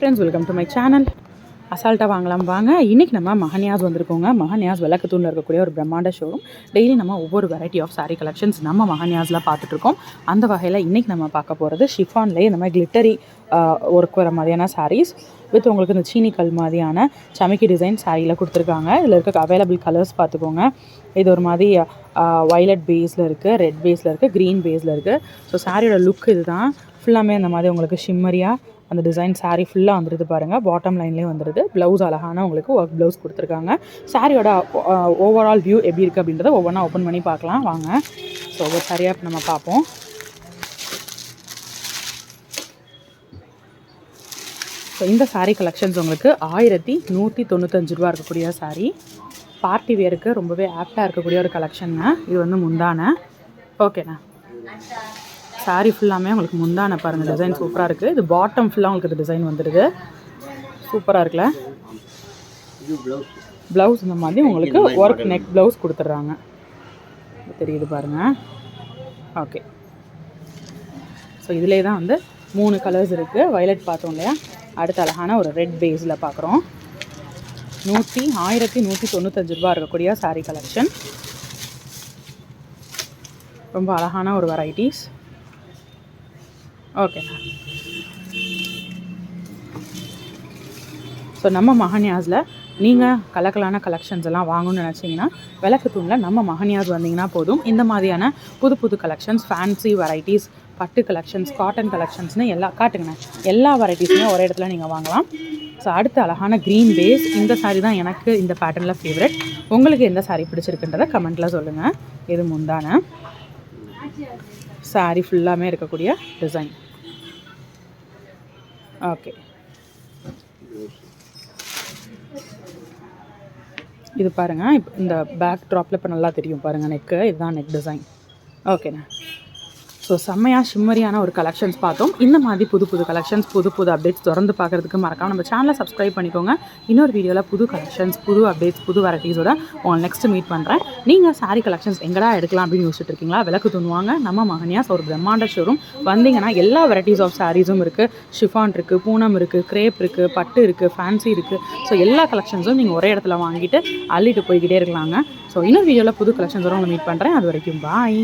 Friends welcome to my channel அசால்ட்டாக வாங்கலாம் வாங்க. இன்றைக்கி நம்ம மகன்யாஸ் வந்திருக்கோங்க. மகன்யாஸ் விளக்கத்தூணில் இருக்கக்கூடிய ஒரு பிரம்மாண்ட ஷோரூம் டெய்லி நம்ம ஒவ்வொரு வெரைட்டி ஆஃப் saree கலெக்ஷன்ஸ் நம்ம மகன்யாஸில் பார்த்துட்ருக்கோம். அந்த வகையில் இன்றைக்கி நம்ம பார்க்க போகிறது ஷிஃபான்லேயே இந்த மாதிரி கிளிட்டரி ஒர்க் வர மாதிரியான சாரீஸ் வித் உங்களுக்கு இந்த சீனி கல் மாதிரியான சமைக்கி டிசைன் சாரியில் கொடுத்துருக்காங்க. இதில் இருக்க அவைலபிள் கலர்ஸ் பார்த்துக்கோங்க. இது ஒரு மாதிரி வைலட் பேஸில் இருக்குது ரெட் பேஸில் இருக்குது க்ரீன் பேஸில் இருக்குது ஸோ சாரியோட லுக் இதுதான். ஃபுல்லாமே அந்த மாதிரி உங்களுக்கு ஷிம்மரியாக அந்த டிசைன் சாரீ ஃபுல்லாக வந்துடுது பாருங்கள் பாட்டம் லைன்லேயே வந்துடுது ப்ளவுஸ் அழகான உங்களுக்கு ஒர்க் ப்ளவுஸ் கொடுத்துருக்காங்க. சாரியோட ஓவரால் வியூ எப்படி இருக்குது அப்படின்றத ஒவ்வொன்றா ஓப்பன் பண்ணி பார்க்கலாம். வாங்க. ஸோ ஒவ்வொரு சாரியாக நம்ம பார்ப்போம். ஸோ இந்த சாரீ கலெக்ஷன்ஸ் உங்களுக்கு ஆயிரத்தி நூற்றி தொண்ணூத்தஞ்சு ரூபா இருக்கக்கூடிய saree. பார்ட்டி வேருக்கு ரொம்பவே ஆப்டாக இருக்கக்கூடிய ஒரு கலெக்ஷனுங்க இது வந்து முந்தான. ஓகேண்ணா சாரீ ஃபுல்லாமே உங்களுக்கு முந்தான பாருங்கள் டிசைன் சூப்பராக இருக்குது இது பாட்டம் ஃபுல்லாக உங்களுக்கு இது டிசைன் வந்துடுது சூப்பராக இருக்குல்ல? ப்ளவுஸ் இந்த மாதிரி உங்களுக்கு ஒர்க் நெக் ப்ளவுஸ் கொடுத்துட்றாங்க. தெரியுது பாருங்கள் ஓகே ஸோ இதிலே தான் வந்து மூணு கலர்ஸ் இருக்குது வயலட் பார்த்தோம் இல்லையா? அடுத்த அழகான ஒரு ரெட் பேஸில் பார்க்குறோம் நூற்றி ஆயிரத்தி நூற்றி தொண்ணூத்தஞ்சு ரூபா இருக்கக்கூடிய சாரீ கலெக்ஷன் ரொம்ப அழகான ஒரு வெரைட்டிஸ் ஓகேண்ணா ஸோ நம்ம மகன்யாஸில் நீங்கள் கலக்கலான கலெக்ஷன்ஸ் எல்லாம் வாங்கணும்னு நினச்சிங்கன்னா விளக்கு தூணில் நம்ம மகன்யாஸ் வந்தீங்கன்னா போதும். இந்த மாதிரியான புது புது கலெக்ஷன்ஸ் ஃபேன்சி வெரைட்டிஸ் பட்டு கலெக்ஷன்ஸ் காட்டன் கலெக்ஷன்ஸ்னு எல்லா காட்டுங்கண்ணே. எல்லா வெரைட்டிஸுமே ஒரே இடத்துல நீங்கள் வாங்கலாம். ஸோ அடுத்த அழகான க்ரீன் பேஸ் இந்த சாரீ தான் எனக்கு இந்த பேட்டர்னில் ஃபேவரட் உங்களுக்கு எந்த saree பிடிச்சிருக்குன்றதை கமெண்ட்டில் சொல்லுங்கள் இது முந்தான. Saree ஃபுல்லாமே இருக்கக்கூடிய டிசைன் ஓகே இது பாருங்கள் இப்போ இந்த பேக் ட்ராப்பில் இப்போ நல்லா தெரியும் பாருங்கள் நெக்கு இதுதான் நெக் டிசைன் ஓகேண்ணா ஸோ செம்மையாக ஷிம்மரியான ஒரு கலெக்ஷன்ஸ் பார்த்தோம். இந்த மாதிரி புது புது கலெக்ஷன்ஸ் புது புது அப்டேட்ஸ் தொடர்ந்து பார்க்குறதுக்கு மறக்காம நம்ம சேனலை சப்ஸ்கிரைப் பண்ணிக்கோங்க. இன்னொரு வீடியோவில் புது கலெக்ஷன்ஸ் புது அப்டேட்ஸ் புது வெரைட்டிஸோட உங்களை நெக்ஸ்ட் மீட் பண்ணுறேன் நீங்கள் சாரீ கலெக்ஷன்ஸ் எங்கடா எடுக்கலாம் அப்படின்னு யோசிச்சுட்டு இருக்கீங்களா? விளக்கு துணுவாங்க. நம்ம மகனியாஸ் ஒரு பிரம்மாண்ட ஷோரூம் வந்தீங்கன்னா எல்லா வெரைட்டிஸ் ஆஃப் சாரீஸும் இருக்குது ஷிஃபான் இருக்குது பூனம் இருக்குது கிரேப் இருக்குது பட்டு இருக்குது ஃபேன்சி இருக்குது ஸோ எல்லா கலெக்ஷன்ஸும் நீங்கள் ஒரே இடத்துல வாங்கிட்டு அள்ளிட்டு போய்கிட்டே இருக்கலாங்க. ஸோ இன்னொரு வீடியோவில் புது கலெக்ஷன்ஸோட உங்களை மீட் பண்ணுறேன் அது வரைக்கும் பாய்